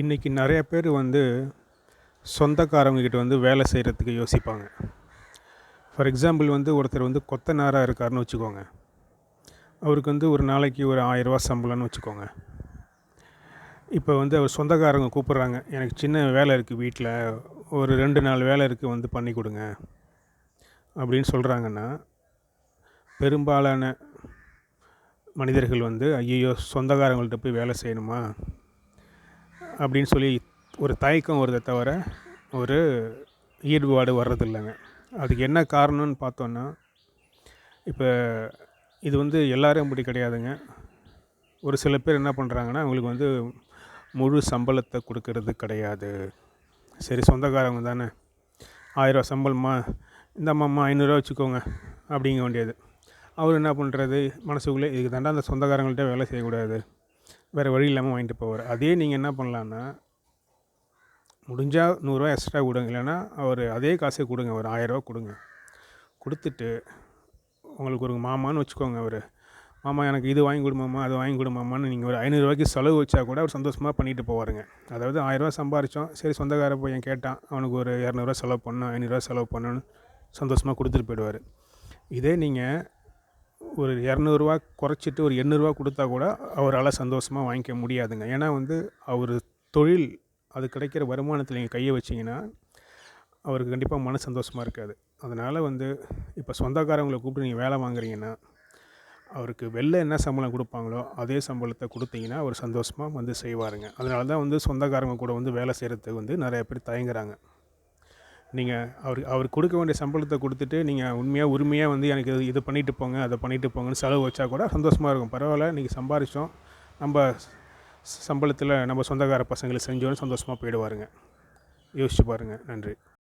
இன்றைக்கி நிறைய பேர் வந்து சொந்தக்காரவங்கக்கிட்ட வந்து வேலை செய்கிறதுக்கு யோசிப்பாங்க. ஃபார் எக்ஸாம்பிள் வந்து ஒருத்தர் வந்து கொத்தனாராக இருக்காருன்னு வச்சுக்கோங்க. அவருக்கு வந்து ஒரு நாளைக்கு ஒரு ஆயிரரூவா சம்பளம்னு வச்சுக்கோங்க. இப்போ வந்து அவர் சொந்தக்காரங்க கூப்பிட்றாங்க எனக்கு சின்ன வேலை இருக்குது வீட்டில் ஒரு ரெண்டு நாள் வேலை இருக்குது வந்து பண்ணி கொடுங்க. அப்படின்னு சொல்கிறாங்கன்னா பெரும்பாலான மனிதர்கள் வந்து ஐயோ சொந்தக்காரங்கள்ட்ட போய் வேலை செய்யணுமா? அப்படின்னு சொல்லி ஒரு தயக்கம் வருதே தவிர ஒரு ஈடுபாடு வர்றதில்லைங்க. அதுக்கு என்ன காரணம்னு பார்த்தோன்னா இப்போ இது வந்து எல்லோரும் அப்படி கிடையாதுங்க. ஒரு சில பேர் என்ன பண்ணுறாங்கன்னா அவங்களுக்கு வந்து முழு சம்பளத்தை கொடுக்கறது கிடையாது. சரி சொந்தக்காரங்க தானே. ஆயிரரூவா சம்பளமா? இந்தாம்மா ஐநூறுரூவா வச்சுக்கோங்க. அப்படிங்க வேண்டியது. அவர் என்ன பண்ணுறது மனசுக்குள்ளே இதுக்கு தாண்டா அந்த சொந்தக்காரங்கள்ட்ட வேலை செய்யக்கூடாது. வேறு வழி இல்லாமல் வாங்கிட்டு போவார். அதே நீங்கள் என்ன பண்ணலான்னா முடிஞ்சால் நூறுரூவா எக்ஸ்ட்ரா கொடுங்க. இல்லைன்னா அவர் அதே காசே கொடுங்க. ஒரு ஆயரூவா கொடுங்க. கொடுத்துட்டு உங்களுக்கு ஒரு மாமான்னு வச்சுக்கோங்க அவர். மாமா எனக்கு இது வாங்கி கொடுமாமா அது வாங்கி கொடுமாமான்னு நீங்கள் ஒரு ஐநூறுரூவாய்க்கு செலவு வச்சா கூட அவர் சந்தோஷமாக பண்ணிட்டு போவாருங்க. அதாவது ஆயிரரூவா சம்பாரித்தோம் சரி சொந்தக்கார பையன் கேட்டான் அவனுக்கு ஒரு இரநூறுவா செலவு பண்ணணும் ஐநூறுரூவா செலவு பண்ணணும்னு சந்தோஷமாக கொடுத்துட்டு போயிடுவார். இதே நீங்கள் ஒரு இரநூறுவா குறைச்சிட்டு ஒரு எண்ணூறுவா கொடுத்தா கூட அவரால் சந்தோஷமாக வாங்கிக்க முடியாதுங்க. ஏன்னா வந்து அவர் தொழில் அது கிடைக்கிற வருமானத்தில் நீங்கள் கையை வச்சிங்கன்னா அவருக்கு கண்டிப்பாக மன சந்தோஷமாக இருக்காது. அதனால் வந்து இப்போ சொந்தக்காரவங்களை கூப்பிட்டு நீங்கள் வேலை வாங்குறீங்கன்னா அவருக்கு வெளில என்ன சம்பளம் கொடுப்பாங்களோ அதே சம்பளத்தை கொடுத்தீங்கன்னா அவர் சந்தோஷமாக வந்து செய்வாருங்க. அதனால தான் வந்து சொந்தக்காரங்க கூட வந்து வேலை செய்கிறதுக்கு வந்து நிறைய பேர் தயங்குறாங்க. நீங்கள் அவர் அவர் கொடுக்க வேண்டிய சம்பளத்தை கொடுத்துட்டு நீங்கள் உண்மையாக உரிமையாக வந்து எனக்கு இது இது பண்ணிட்டு போங்க அதை பண்ணிட்டு போங்கன்னு செலவு வச்சா கூட சந்தோஷமாக இருக்கும். பரவாயில்ல இன்றைக்கி சம்பாரித்தோம் நம்ம சம்பளத்தில் நம்ம சொந்தக்கார பசங்களுக்கு செஞ்சோன்னு சந்தோஷமாக போயிடுவாருங்க. யோசிச்சு பாருங்கள் நன்றி.